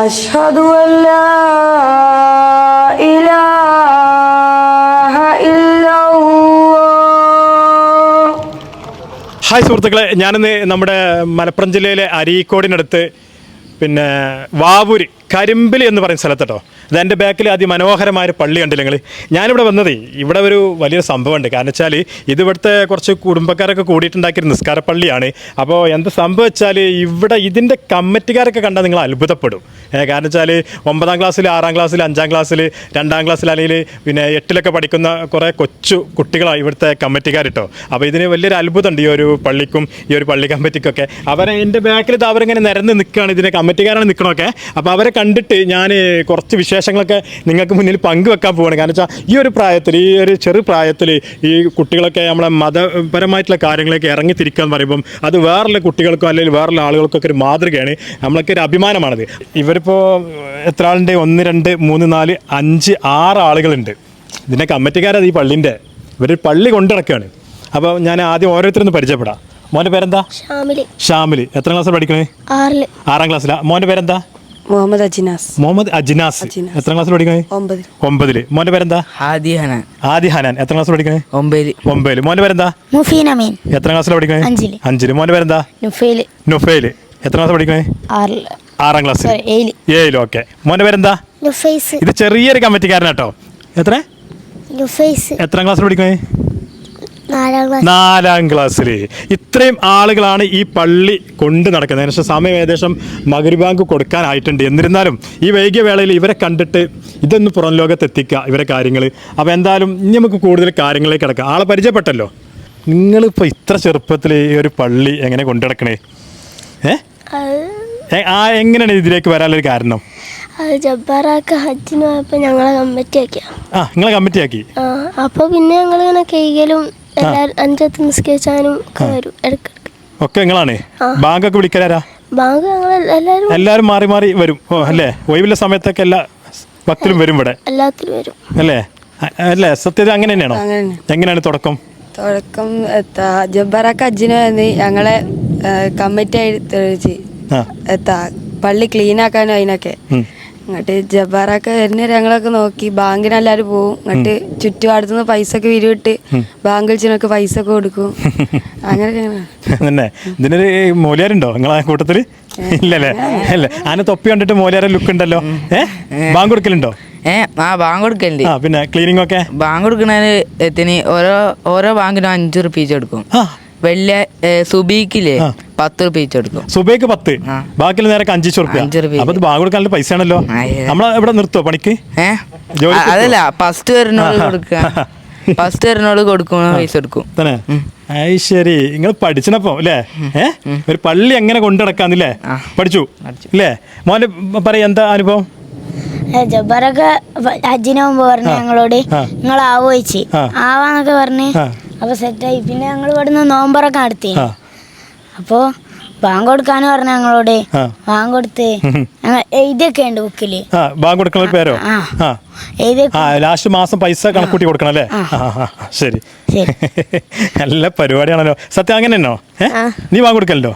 أشهد أن لا إله إلا الله hi സുഹൃത്തുക്കളെ ഞാനിന്ന് നമ്മുടെ മലപ്പുറം ജില്ലയിലെ അരീക്കോടിനടുത്ത് പിന്നെ വാവൂര് കരിമ്പിലി എന്ന് പറയുന്ന സ്ഥലത്തട്ടോ. അത് എന്റെ ബാക്കിൽ അതിമനോഹരമായ ഒരു പള്ളി കണ്ടില്ല നിങ്ങൾ ഞാനിവിടെ വന്നതേ ഇവിടെ ഒരു വലിയൊരു സംഭവമുണ്ട്. കാരണം വെച്ചാൽ ഇത് ഇവിടുത്തെ കുറച്ച് കുടുംബക്കാരൊക്കെ കൂടിയിട്ടുണ്ടാക്കിയ നിസ്കാര പള്ളിയാണ്. അപ്പോൾ എന്ത് സംഭവം വെച്ചാൽ ഇവിടെ ഇതിന്റെ കമ്മിറ്റിക്കാരൊക്കെ കണ്ടാൽ നിങ്ങൾ അത്ഭുതപ്പെടും. കാരണം വെച്ചാൽ ഒമ്പതാം ക്ലാസ്സിൽ ആറാം ക്ലാസ്സിൽ അഞ്ചാം ക്ലാസ്സിൽ രണ്ടാം ക്ലാസ്സിൽ അല്ലെങ്കിൽ പിന്നെ എട്ടിലൊക്കെ പഠിക്കുന്ന കുറേ കൊച്ചു കുട്ടികളാണ് ഇവിടുത്തെ കമ്മിറ്റിക്കാരിട്ടോ. അപ്പോൾ ഇതിന് വലിയൊരു അത്ഭുതമുണ്ട് ഈ ഒരു പള്ളിക്കും ഈ ഒരു പള്ളി കമ്മിറ്റിക്കൊക്കെ. അവരെ എന്റെ ബാക്കിൽ ഇത് അവരിങ്ങനെ നിരന്ന് നിൽക്കുകയാണ്. ഇതിന്റെ കമ്മിറ്റിക്കാരാണ് നിൽക്കണമൊക്കെ അപ്പോൾ അവരെ കണ്ടിട്ട് ഞാൻ കുറച്ച് വിശേഷങ്ങളൊക്കെ നിങ്ങൾക്ക് മുന്നിൽ പങ്കുവെക്കാൻ പോവുകയാണ് കാരണം വെച്ചാൽ ഈ ഒരു പ്രായത്തിൽ ഈ ഒരു ചെറു പ്രായത്തിൽ ഈ കുട്ടികളൊക്കെ നമ്മളെ മതപരമായിട്ടുള്ള കാര്യങ്ങളൊക്കെ ഇറങ്ങി തിരിക്കുക എന്ന് പറയുമ്പം അത് വേറുള്ള കുട്ടികൾക്കും അല്ലെങ്കിൽ വേറുള്ള ആളുകൾക്കൊക്കെ ഒരു മാതൃകയാണ്. നമ്മളൊക്കെ ഒരു അഭിമാനമാണത്. ഇവരിപ്പോൾ എത്ര ആളുണ്ട്? ഒന്ന് രണ്ട് മൂന്ന് നാല് അഞ്ച് ആറ് ആളുകളുണ്ട്. ഇതിന്റെ കമ്മിറ്റിക്കാരത് ഈ പള്ളിന്റെ ഇവർ പള്ളി കൊണ്ടു നടക്കുകയാണ് അപ്പോൾ ഞാൻ ആദ്യം ഓരോരുത്തരൊന്ന് പരിചയപ്പെടാം. മോന്റെ പേരെന്താ? ഷാമിൽ ഷാമിൽ എത്ര ക്ലാസ്സിൽ പഠിക്കണേ? ആറാം ക്ലാസ്സിലാണ് മോന്റെ പേരെന്താ? മുഹമ്മദ് അജിനാസ്. മുഹമ്മദ് അജിനാസ്. അജിനാസ്. എത്ര ക്ലാസ്സിൽ പഠിക്കണേ? ഒമ്പത് ഒമ്പതിൽ. മോന്റെ പേരെന്താ? ഹാദി ഹനാൻ ആദി ഹനാൻ എത്ര ക്ലാസ്സിൽ പഠിക്കണേ? ഒമ്പതിൽ ഒമ്പതിൽ. മോന്റെ പേരെന്താ? മുഫീൻ അമീൻ. എത്ര ക്ലാസ്സിൽ പഠിക്കണേ? അഞ്ചിൽ. അഞ്ചിൽ. മോന്റെ പേരെന്താ? നുഫേൽ. നുഫൈൽ. എത്ര ക്ലാസ് പഠിക്കണേ? ആറിൽ. ആറാം ക്ലാസ്സിൽ Sorry, ഏഴിൽ. ഏഴിൽ. ഓക്കെ. മോന്റെ പേരെന്താ? നുഫൈസ്. ഇത് ചെറിയൊരു കമ്മിറ്റിക്കാരനാട്ടോ എത്ര? നുഫൈസ്. എത്രാം ക്ലാസ്സിൽ പഠിക്കണേ? നാലാം ക്ലാസ് ക്ലാസ്സിൽ. ഇത്രയും ആളുകളാണ് ഈ പള്ളി കൊണ്ട് നടക്കുന്നത്. ഏകദേശം സമയം ഏകദേശം മകരിബാങ്ക് കൊടുക്കാനായിട്ടുണ്ട്. എന്നിരുന്നാലും ഈ വൈകിയ വേളയിൽ ഇവരെ കണ്ടിട്ട് ഇതൊന്ന് പുറം ലോകത്ത് എത്തിക്കുക ഇവരെ കാര്യങ്ങൾ അപ്പോൾ എന്തായാലും ഇനി നമുക്ക് കൂടുതൽ കാര്യങ്ങളിലേക്ക് കിടക്കാം. ആളെ പരിചയപ്പെട്ടല്ലോ? നിങ്ങളിപ്പോൾ ഇത്ര ചെറുപ്പത്തിൽ ഈ ഒരു പള്ളി എങ്ങനെ കൊണ്ടു നടക്കണേ? ഏ? ആ എങ്ങനെയാണ് ഇതിലേക്ക് വരാനുള്ളൊരു കാരണം? അത് ജബ്ബാറാക്ക് ഹജ്ജിന് പോയപ്പോൾ ഞങ്ങളെ കമ്മിറ്റിയാക്കി ആ നിങ്ങളെ കമ്മിറ്റിയാക്കി. അപ്പോൾ പിന്നെ ഞങ്ങളിങ്ങനെ കൈകലും എല്ലാവരും അഞ്ചത്ത് നിസ്കരിച്ചാനും ഒക്കെ വരും ഇടയ്ക്കിടയ്ക്ക്. ഒക്കെ നിങ്ങളാണ്? ബാങ്കൊക്കെ വിളിക്കലാരാ? ബാങ്ക് ഞങ്ങൾ എല്ലാവരും എല്ലാവരും മാറി മാറി വരും. ഓ അല്ലേ? ഒഴിവില്ല സമയത്തൊക്കെ എല്ലാ ഭക്തരും വരും ഇവിടെ. എല്ലാത്തിലും വരും. അല്ലേ? അ- അല്ലേ? സത്യത അങ്ങനെ തന്നെയാണോ? അങ്ങനെ. എങ്ങനെയാണ് തുടക്കം? തുടക്കം എത്താ ജബ്ബാറാക്ക് അജിന് വന്ന് ഞങ്ങളെ കമ്മിറ്റി ആയി തെളിച്ച് ആ. എത്താ പള്ളി ക്ലീൻ ആക്കാനും അതിനൊക്കെ. ഉം. എന്നിട്ട് ജബ്ബാറൊക്കെ വരുന്ന ഞങ്ങളൊക്കെ നോക്കി. ബാങ്കിന് എല്ലാവരും പോവും എന്നിട്ട് ചുറ്റുപാടത്തുനിന്ന് പൈസ ഒക്കെ വിരിവിട്ട് ബാങ്ക് വിളിച്ചതിനൊക്കെ പൈസ ഒക്കെ കൊടുക്കും അങ്ങനെ ഇതിനൊരു മൂല്യാരുണ്ടോ നിങ്ങളെ കൂട്ടത്തിൽ? ഇല്ലല്ലേ? അല്ലേ ആന തൊപ്പി കണ്ടിട്ട് മൂല്യാരെ ലുക്ക് ഉണ്ടല്ലോ. ഏ? ബാങ്ക് കൊടുക്കലുണ്ടോ? ഏ ആ ബാങ്ക് കൊടുക്കലുണ്ട്. പിന്നെ ക്ലീനിങ് ഒക്കെ? ബാങ്ക് കൊടുക്കണതിന് എത്തിന് ഓരോ ഓരോ ബാങ്കിനും അഞ്ചു റുപ്പീസ് വെച്ച് വലിയ സുബീക്കില്ലേ. പത്ത് റുപ്യ എടുക്കും കൊടുക്കും സുബൈക്ക് പത്ത്. ബാക്കിയുള്ള നേരൊക്കെ അഞ്ചു റുപ്യ. അഞ്ച് റുപ്യ. അപ്പൊ ബാങ്ക് കൊടുക്കാനുള്ള പൈസ ആണല്ലോ. നമ്മളെ ഇവിടെ നിർത്തോ പണിക്ക്? അതല്ല ഫസ്റ്റ് വരുന്നോട് കൊടുക്ക. ഫസ്റ്റ് വരുന്നോട് കൊടുക്കുമ്പോ പൈസ കൊടുക്കും. തന്നെ. അത് ശരി. നിങ്ങൾ പഠിച്ചപ്പോ അല്ലേ ഏ? ഒരു പള്ളി എങ്ങനെ കൊണ്ടു നടക്കാന്നില്ലേ. പഠിച്ചു. അല്ലേ മോനെ പറയാ എന്താ അനുഭവം? ജബ്ബാറൊക്കെ ഹജ്ജിന് മുമ്പ് പറഞ്ഞു ഞങ്ങളോട്. നിങ്ങൾ ആവോ ചോദിച്ച് ആ. ആവാന്നൊക്കെ പറഞ്ഞ്. അപ്പോൾ സെറ്റായി. പിന്നെ ഞങ്ങൾ ഇവിടുന്ന് നോമ്പറൊക്കെ നടത്തി. ആ. അപ്പോൾ ബാങ്ക് കൊടുക്കാന്ന് പറഞ്ഞ ഞങ്ങളോട്. ബാങ്ക് കൊടുത്ത് എഴുതിയൊക്കെ ഉണ്ട് ബുക്കിൽ. ബാങ്ക് കൊടുക്കണ പേരോ? ലാസ്റ്റ് മാസം പൈസ കണക്കൂട്ടി കൊടുക്കണം അല്ലേ? ശരി. നല്ല പരിപാടിയാണല്ലോ. സത്യം അങ്ങനെ തന്നോ നീ ബാങ്ക് കൊടുക്കല്ലോ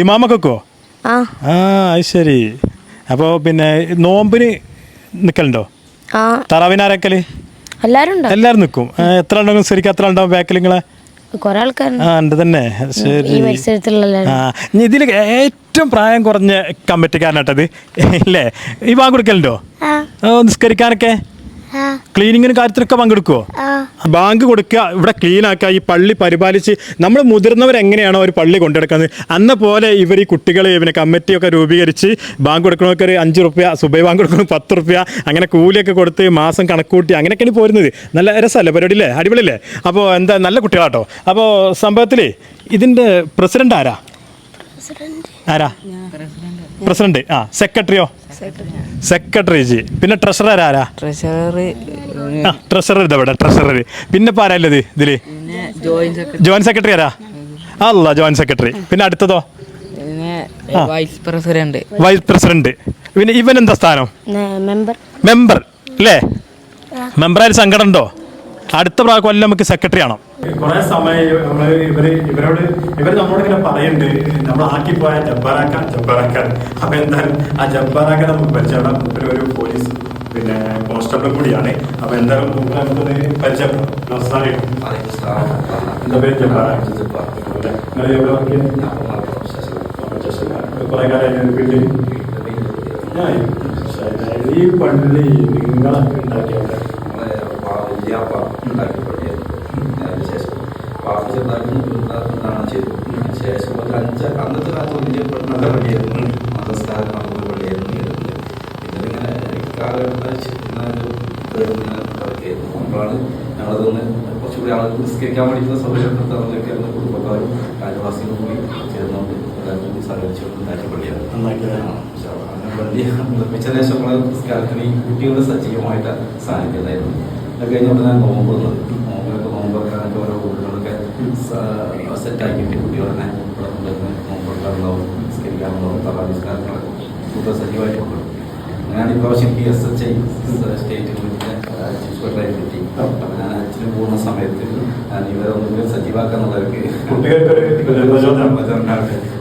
ഇമാമൊക്കെ ആ. ശരി. അപ്പോൾ പിന്നെ നോമ്പിന് നിൽക്കലുണ്ടോ ആ. തറാവിനാരക്കൽ എല്ലാവരും നിൽക്കും എത്ര ഉണ്ടാവും ശരിക്കും എത്ര ഉണ്ടാവും ബാക്കിൽ നിങ്ങളെ? കുറെ ആൾക്കാരുണ്ട്. തന്നെ. ശരി. ഇതിൽ ഏറ്റവും പ്രായം കുറഞ്ഞ കമ്മിറ്റിക്കാരനാട്ടത്. ഇല്ലേ? ഈ ബാങ്ക് കൊടുക്കലുണ്ടോ നിസ്കരിക്കാനൊക്കെ? ക്ലീനിങ്ങിന് കാര്യത്തിലൊക്കെ പങ്കെടുക്കുവോ? ബാങ്ക് കൊടുക്കുക ഇവിടെ ക്ലീൻ ആക്കുക ഈ പള്ളി പരിപാലിച്ച് നമ്മൾ മുതിർന്നവർ എങ്ങനെയാണോ ഒരു പള്ളി കൊണ്ടെടുക്കുന്നത് അന്ന പോലെ ഇവർ ഈ കുട്ടികളെ ഇവനെ കമ്മിറ്റിയൊക്കെ രൂപീകരിച്ച് ബാങ്ക് കൊടുക്കണമൊക്കെ ഒരു അഞ്ച് റുപ്യ സുബൈ ബാങ്ക് കൊടുക്കണം പത്ത് റുപ്യ അങ്ങനെ കൂലിയൊക്കെ കൊടുത്ത് മാസം കണക്കൂട്ടി അങ്ങനെയൊക്കെയാണ് പോരുന്നത്. നല്ല രസമല്ലേ പരിപാടി അല്ലേ അടിപൊളിയല്ലേ? അപ്പോൾ എന്താ നല്ല കുട്ടികളാട്ടോ. അപ്പോൾ സംഭവത്തിൽ ഇതിന്റെ പ്രസിഡന്റ് ആരാ? ആരാ? പ്രസിഡന്റ്. ആ സെക്രട്ടറിയോ? Secretary G. പിന്നെ ട്രഷറർ ആരാ? ട്രഷറർ ട്രഷറർ ഇതവിടെ ട്രഷറർ പിന്നെ ഇപ്പൊ ആരല്ലത് ഇതിൽ? പിന്നെ ജോയിന്റ് സെക്രട്ടറി. ജോയിന്റ് സെക്രട്ടറി ആരാ? അല്ല ജോയിന്റ് സെക്രട്ടറി. പിന്നെ അടുത്തതോ? പിന്നെ വൈസ് പ്രസിഡന്റ്. Vice president. പിന്നെ ഇവൻ എന്താ സ്ഥാനം? മെമ്പർ. മെമ്പർ അല്ലേ മെമ്പറായ സംഘടന ഉണ്ടോ? അടുത്ത പ്രാവശ്യം കൊല്ലം നമുക്ക് സെക്രട്ടറി ആണോ? കുറെ സമയം നമ്മൾ ഇവർ ഇവരോട് ഇവർ നമ്മളോട് ഇങ്ങനെ പറയുന്നുണ്ട് നമ്മൾ ആക്കിപ്പോയ ജബ്ബാറാക്ക ജബ്ബാറാക്ക അപ്പൊ എന്തായാലും ആ ജബ്ബാറാക്ക നമുക്ക് പരിചയപ്പെടാം ഇവർ ഒരു പോലീസ് പിന്നെ കോൺസ്റ്റബിളും കൂടിയാണ്. അപ്പൊ എന്തായാലും നമുക്ക് നമുക്കൊന്ന് പരിചയപ്പെടാം. എന്താ പേര് ചെയ്യുന്നത് കുറെ ഈ പണ്ടിൽ നിങ്ങളൊക്കെ ഉണ്ടാക്കിയവിടെ ശേഷം ഒരു അഞ്ച് അന്നത്തെ കാലത്ത് നല്ല പള്ളിയായിരുന്നു മതസ്ഥാനം നടന്ന പള്ളിയായിരുന്നു ഇരുന്നത് ഇതിലിങ്ങനെ കാലഘട്ടത്തിൽ അപ്പോഴാണ് ഞങ്ങളതൊന്ന് കുറച്ചുകൂടി ആളുകൾ നിസ്കരിക്കാൻ വേണ്ടിയിട്ടുള്ള സൗകര്യപ്പെടുത്താനൊക്കെ കുടുംബക്കാരും അയൽവാസികളും കൂടി ചേർന്നുകൊണ്ട് എല്ലാവരും കൂടി സഹകരിച്ചുകൊണ്ട് ഉണ്ടാക്കിയ പള്ളിയാണ്. അങ്ങനെ പള്ളി നിർമ്മിച്ച ശേഷം നമ്മളെ നിസ്കാരത്തിന് ഈ കുട്ടികളുടെ സജീവമായിട്ട് സാധിക്കുന്നതായിരുന്നു അത് കഴിഞ്ഞുകൊണ്ട് ഞാൻ നോമ്പ് വന്നത് നോമ്പിലൊക്കെ നോമ്പൊക്കെ ഓരോ കുട്ടികളൊക്കെ സെറ്റാക്കിയിട്ട് കുട്ടികളെ കൊണ്ടുവന്ന് നോമ്പെടുക്കാറുണ്ടാവും നിസ്കരിക്കാറുണ്ടാവും തറാവിസ്കാരങ്ങളൊക്കെ കൂടുതൽ സജീവമായിട്ട് കൊണ്ടുവരും അങ്ങനെയാണ് ഇപ്രാവശ്യം P S H I state chief secretary കിട്ടി അപ്പം ഞാൻ അച്ഛന് പോകുന്ന സമയത്ത് ഞാൻ ഇവരെ ഒന്നുകൂടി സജീവാക്കാന്നുള്ളവർക്ക് കുട്ടികൾക്കൊരു പ്രചോദനം.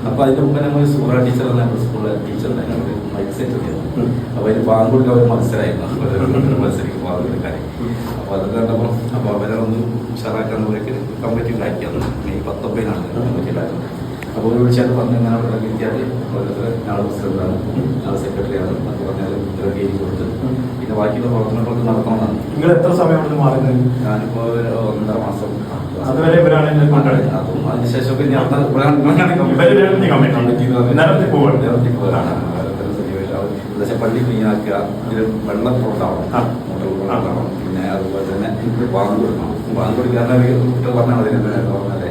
അപ്പൊ അതിന്റെ മുമ്പ് നമ്മൾ സൂറ ടീച്ചർ എന്ന സ്കൂളിലെ ടീച്ചർ മൈക്ക് സെറ്റ് ചെയ്തു ഉം. അപ്പൊ അതിന് പാങ്കുള്ള ഒരു മത്സരമായിരുന്നു മത്സരിക്കും പാങ്കുളിക്കാരെ അപ്പൊ അത് കണ്ടപ്പോൾ അപ്പൊ അവരെ ഒന്ന് ഉഷാറാക്കാന്നുള്ളവർക്ക് കമ്മിറ്റി ഉണ്ടാക്കിയാണ് മെയ് പത്തൊമ്പതിനാണ് കമ്മിറ്റി ഉണ്ടാക്കുന്നത് അപ്പോൾ ഒരു വിളിച്ചാൽ പറഞ്ഞു ഞാൻ അവിടെ കിട്ടിയാൽ ഓരോരുത്തർ ഞാൻ പ്രസിഡന്റാണ് ഞാൻ സെക്രട്ടറിയാണ് അത് പറഞ്ഞാൽ ഇത്രയൊക്കെ എഴുതി കൊടുത്ത്. പിന്നെ ബാക്കിയുള്ള പ്രവർത്തനങ്ങളൊക്കെ നടത്തണമെന്നാണ് നിങ്ങൾ എത്ര സമയം കൊണ്ട് മാറുന്നത്? ഞാനിപ്പോ ഒന്നര മാസം. അതുവരെ ഇവരാണ്. അതും അതിനുശേഷം പിന്നെ കമ്മിറ്റി. എന്ന് പോവാണ്. നേരത്തെ പോവാണ്. ഓരോരുത്തരും സജീവമായിട്ട് അവർ എന്നുവെച്ചാൽ പള്ളി ക്ലീനാക്കുക ഇതിൽ വെള്ളം ഉണ്ടാവണം ആ. മോട്ടോർ ഉണ്ടാവണം പിന്നെ അതുപോലെ തന്നെ വാങ്ങ് കൊടുക്കണം. വാങ്ങ് കൊടുക്കാൻ കുട്ടികൾ പറഞ്ഞാൽ അതിന് എന്താ പറഞ്ഞാലേ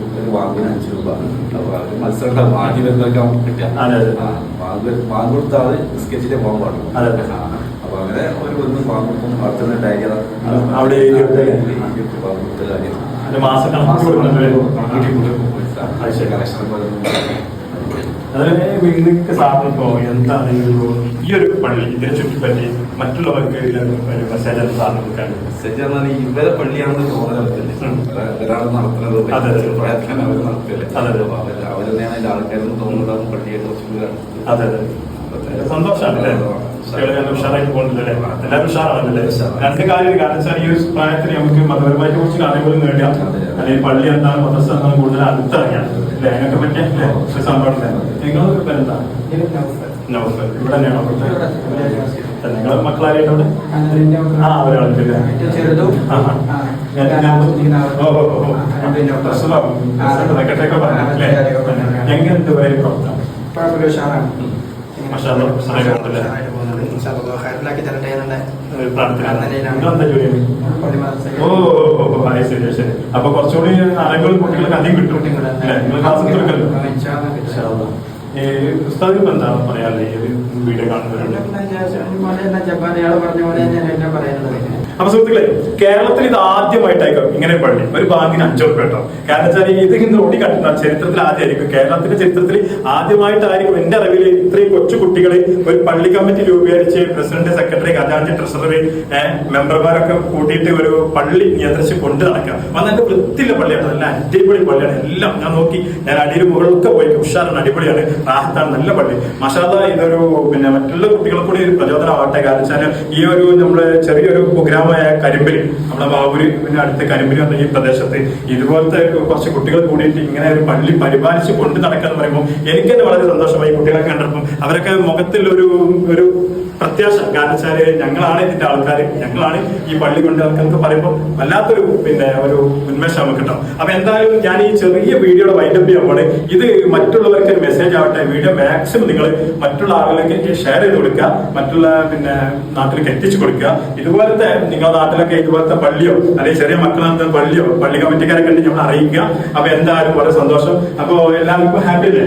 കുട്ടികൾ വാങ്ങിന് അഞ്ച് രൂപ. മത്സരങ്ങളുടെ മത്സരം ആദ്യം എന്തൊക്കെ കിട്ടുക? വാങ്ങ് വാങ്ങ് കൊടുത്താൽ സ്കെച്ചിന്റെ പോകാൻ പാടുള്ളൂ അതെ, അതെ. അപ്പൊ അങ്ങനെ ഒരു വന്ന് വാങ്ങ് കൊടുക്കും. അടുത്തുനിന്ന് ഡയറി അവിടെ കൊടുത്ത് വാങ്ങ് കാര്യം അത് ശരി. നിങ്ങൾക്ക് സാറിന് ഈ ഒരു- പള്ളി ഇതിനെ ചുറ്റിപ്പറ്റി മറ്റുള്ളവർക്ക് ഒരു മെസ്സേജ് സാറിന് കൊടുക്കാനുണ്ട് മെസ്സേജ് പറഞ്ഞാൽ ഇവരെ പള്ളിയാണെന്ന് തോന്നലല്ലേ. ഒരാൾ നടത്തുന്നത് അവർ നടത്തില്ലേ? ആൾക്കാരെന്ന് തോന്നുന്നത്. പള്ളിയെ കുറിച്ച് അടുത്ത്. അതെ അതെ. സന്തോഷമാണ് അല്ലേ? കുട്ടികൾ നല്ല ഉഷാറായിട്ട് പോകുന്നില്ലല്ലേ എല്ലാവരും ഉഷാറാണല്ലേ ഉഷാറാണ്. രണ്ട് കാര്യം കാരണം വെച്ചാൽ ഈ ഒരു പ്രായത്തിൽ നമുക്ക് മതപരമായിട്ട് കുറച്ച് നേടുക. അതെ. അല്ലെങ്കിൽ പള്ളി എന്താണ് മതസ്ഥാനം എന്താണ് കൂടുതൽ അടുത്തറിയാം അല്ലേ? അതിനൊക്കെ പറ്റിയ സംഭവം നിങ്ങളുടെ പേരെന്താ നൗഫൽ ഇവിടെ തന്നെയാണോ നിങ്ങളെ മക്കളാരായിട്ടുണ്ട് ആ ചെറുതും ആ? എങ്ങനെയുണ്ട് ഇവരെ ഈ പ്രവർത്തനം? തരട്ടെ എന്നുള്ള അപ്പൊ കുറച്ചുകൂടി അറിവുകൾ കുട്ടികൾക്ക് അധികം കിട്ടും ഉസ്താദിന് എന്താ പറയാല്ലേ വീഡിയോ കാണുന്നവരുണ്ട് ജപ്പാൻ പറഞ്ഞ പോലെ പറയാനുള്ളത് അപ്പൊ സുഹൃത്തുക്കളെ കേരളത്തിൽ ഇത് ആദ്യമായിട്ടായിരിക്കും ഇങ്ങനെ പള്ളി. ഒരു ബാങ്കിന് അഞ്ചു റുപ്യ കേട്ടോ. കാരണം ഇത് ഇങ്ങനെ ഓടി ചരിത്രത്തിൽ ആദ്യമായിരിക്കും. കേരളത്തിന്റെ ചരിത്രത്തിൽ ആദ്യമായിട്ടായിരിക്കും എന്റെ അറിവിൽ ഇത്രയും കൊച്ചു കുട്ടികളെ ഒരു പള്ളി കമ്മിറ്റി രൂപീകരിച്ച് പ്രസിഡന്റ് സെക്രട്ടറി ഖജാൻജി ട്രഷററി മെമ്പർമാരൊക്കെ കൂട്ടിയിട്ട് ഒരു പള്ളി നിയന്ത്രിച്ച് കൊണ്ട് നടക്കുക. വന്നിട്ട് വൃത്തിയുള്ള പള്ളിയാണ്. നല്ല അടിപൊളി പള്ളിയാണ്. എല്ലാം ഞാൻ നോക്കി. ഞാൻ അടിയിൽ മുകളിലൊക്കെ പോയി ഉഷാറാണ് അടിപൊളിയാണ്. റാഹത്താണ് നല്ല പള്ളി. മഷാല ഇതൊരു പിന്നെ മറ്റുള്ള കുട്ടികളെ കൂടി ഒരു പ്രചോദനമാവട്ടെ. കാരണം വെച്ചാൽ ഈ ഒരു നമ്മുടെ ചെറിയൊരു കുഗ്രാമമായ കരിമ്പിൽ നമ്മുടെ ബാബുരി പിന്നെ അടുത്ത കരിമ്പിൽ എന്ന ഈ പ്രദേശത്ത് ഇതുപോലത്തെ കുറച്ച് കുട്ടികൾ കൂടിയിട്ട് ഇങ്ങനെ ഒരു പള്ളി പരിപാലിച്ച് കൊണ്ട് നടക്കുക എന്ന് പറയുമ്പോൾ എനിക്ക് തന്നെ വളരെ സന്തോഷമായി കുട്ടികളെ കണ്ടപ്പോൾ അവരൊക്കെ മുഖത്തിൽ ഒരു ഒരു പ്രത്യാശ. കാരണം ഞങ്ങളാണ് ഇതിന്റെ ആൾക്കാർ ഞങ്ങളാണ് ഈ പള്ളി കൊണ്ട് ആൾക്കാർക്ക് പറയുമ്പോൾ വല്ലാത്തൊരു പിന്നെ ഒരു ഉന്മേഷം നമുക്ക് കിട്ടും. അപ്പൊ എന്തായാലും ഞാൻ ഈ ചെറിയ വീഡിയോയുടെ വൈൻഡപ്പ് ചെയ്യുമ്പോൾ ഇത് മറ്റുള്ളവർക്ക് ഒരു മെസ്സേജ് ആവട്ടെ. വീഡിയോ മാക്സിമം നിങ്ങൾ മറ്റുള്ള ആളുകളിലേക്ക് ഷെയർ ചെയ്ത് കൊടുക്കുക. മറ്റുള്ള പിന്നെ നാട്ടിലേക്ക് എത്തിച്ചു കൊടുക്കുക. ഇതുപോലത്തെ നിങ്ങളുടെ നാട്ടിലൊക്കെ ഇതുപോലത്തെ പള്ളിയോ അല്ലെങ്കിൽ ചെറിയ മക്കളാത്ത പള്ളിയോ പള്ളി കമ്മിറ്റിക്കാരെ കണ്ട് നമ്മൾ അറിയിക്കുക. അപ്പൊ എന്തായാലും വളരെ സന്തോഷം. അപ്പൊ എല്ലാവർക്കും ഹാപ്പി അല്ലേ?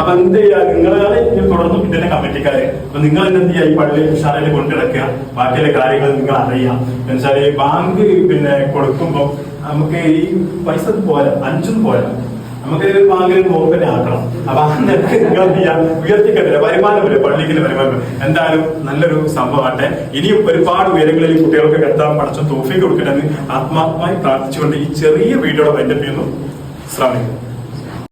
അപ്പൊ എന്ത് ചെയ്യാ? നിങ്ങളാണ് ഇനി തുടർന്നും ഇതിന്റെ കമ്മിറ്റിക്കാര്. അപ്പൊ നിങ്ങൾ ഈ പള്ളി ഉഷാറിൽ കൊണ്ടിടക്കുക. ബാക്കിയുള്ള കാര്യങ്ങൾ നിങ്ങൾ അറിയാം. എന്നുവെച്ചാൽ ഈ ബാങ്ക് പിന്നെ കൊടുക്കുമ്പോൾ നമുക്ക് ഈ പൈസ പോരാ അഞ്ചും പോരാ. നമുക്ക് ബാങ്കിൽ നോക്കന്നെ ആക്കണം. അപ്പൊ അന്നൊക്കെ നിങ്ങൾ ഉയർത്തിക്കട്ടില്ല വരുമാനമില്ല പള്ളിക്ക് വരുമാനം എന്തായാലും നല്ലൊരു സംഭവമാട്ടെ ഇനിയും ഒരുപാട് ഉയരങ്ങളിൽ കുട്ടികൾക്ക് കെട്ടാൻ പഠിച്ച തോഫി കൊടുക്കണമെന്ന് ആത്മാർത്ഥമായി പ്രാർത്ഥിച്ചുകൊണ്ട് ഈ ചെറിയ വീഡിയോയുടെ വൈൻഡപ്പ് ചെയ്യുന്നു. ശ്രമിക്കും